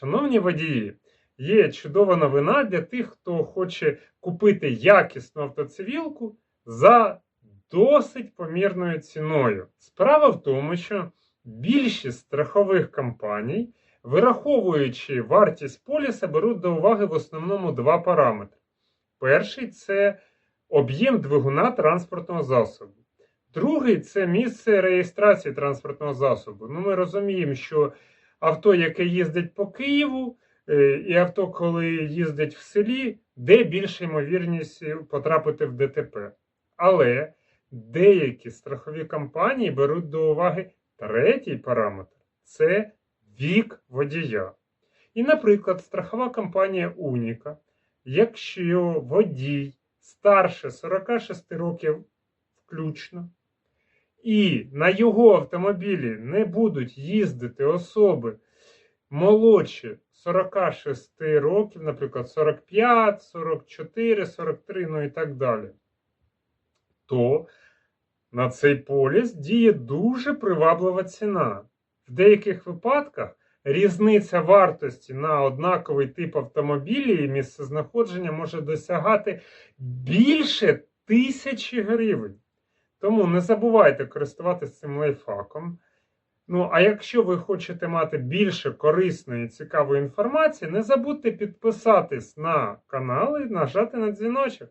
Шановні водії, є чудова новина для тих, хто хоче купити якісну автоцивілку за досить помірною ціною. Справа в тому, що більшість страхових компаній, вираховуючи вартість поліса, беруть до уваги в основному два параметри. Перший це об'єм двигуна транспортного засобу. Другий це місце реєстрації транспортного засобу. Ну, ми розуміємо, що авто, яке їздить по Києву, е, і авто, коли їздить в селі, де більша ймовірність е, потрапити в ДТП. Але деякі страхові компанії беруть до уваги третій параметр це вік водія. І, наприклад, страхова компанія Уніка, якщо водій старше 46 років включно, і на його автомобілі не будуть їздити особи молодші 46 років, наприклад, 45, 44, 43, ну і так далі, то на цей поліс діє дуже приваблива ціна. В деяких випадках різниця вартості на однаковий тип автомобілі і місцезнаходження може досягати більше тисячі гривень. Тому не забувайте користуватися цим лайфхаком. Ну, а якщо ви хочете мати більше корисної і цікавої інформації, не забудьте підписатись на канал і нажати на дзвіночок.